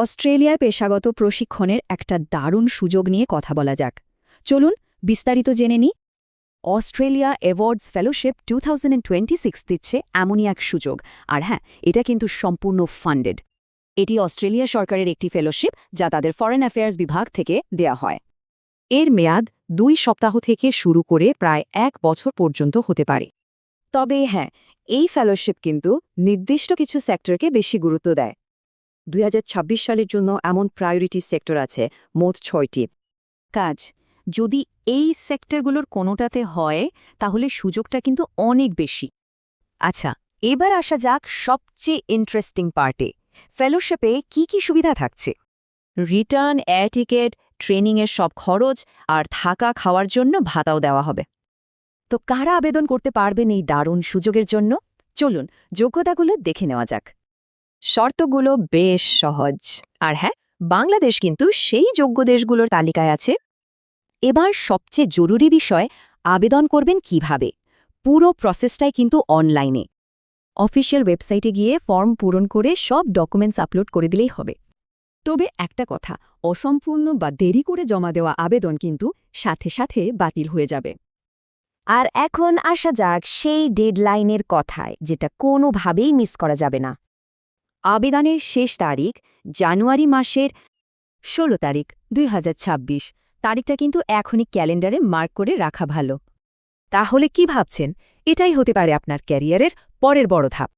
অস্ট্রেলিয়ায় পেশাগত প্রশিক্ষণের একটা দারুণ সুযোগ নিয়ে কথা বলা যাক। চলুন বিস্তারিত জেনে নিই। অস্ট্রেলিয়া অ্যাওয়ার্ডস ফেলোশিপ টু দিচ্ছে এমনই এক সুযোগ। আর হ্যাঁ এটা কিন্তু সম্পূর্ণ ফান্ডেড। এটি অস্ট্রেলিয়া সরকারের একটি ফেলোশিপ যা তাদের ফরেন অ্যাফেয়ার্স বিভাগ থেকে দেয়া হয়। এর মেয়াদ দুই সপ্তাহ থেকে শুরু করে প্রায় এক বছর পর্যন্ত হতে পারে। তবে হ্যাঁ এই ফেলোশিপ কিন্তু নির্দিষ্ট কিছু সেক্টরকে বেশি গুরুত্ব দেয়। দুই হাজার ছাব্বিশ সালের জন্য এমন প্রায়োরিটি সেক্টর আছে, মোট ছয়টি। কাজ, যদি এই সেক্টরগুলোর কোনোটাতে হয়, তাহলে সুযোগটা কিন্তু অনেক বেশি। আচ্ছা এবার আসা যাক সবচেয়ে ইন্টারেস্টিং পার্টে ফেলোশিপে কি কি সুবিধা থাকছে? রিটার্ন এয়ার টিকেট ট্রেনিংয়ের সব খরচ আর থাকা খাওয়ার জন্য ভাতাও দেওয়া হবে। তো কারা আবেদন করতে পারবেন এই দারুণ সুযোগের জন্য? চলুন, যোগ্যতাগুলো দেখে নেওয়া যাক। শর্তগুলো বেশ সহজ। আর হ্যাঁ বাংলাদেশ কিন্তু সেই যোগ্য দেশগুলোর তালিকায় আছে। এবার সবচেয়ে জরুরি বিষয়, আবেদন করবেন কীভাবে? পুরো প্রসেসটাই কিন্তু অনলাইনে। অফিসিয়াল ওয়েবসাইটে গিয়ে ফর্ম পূরণ করে সব ডকুমেন্টস আপলোড করে দিলেই হবে। তবে একটা কথা, অসম্পূর্ণ বা দেরি করে জমা দেওয়া আবেদন কিন্তু সাথে সাথে বাতিল হয়ে যাবে। আর এখন আসা যাক সেই ডেডলাইনের কথায়, যেটা কোনোভাবেই মিস করা যাবে না। আবেদনের শেষ তারিখ জানুয়ারি মাসের ষোলো তারিখ, দুই হাজার ছাব্বিশ। তারিখটা কিন্তু এখনই ক্যালেন্ডারে মার্ক করে রাখা ভালো। তাহলে কি ভাবছেন? এটাই হতে পারে আপনার ক্যারিয়ারের পরের বড় ধাপ।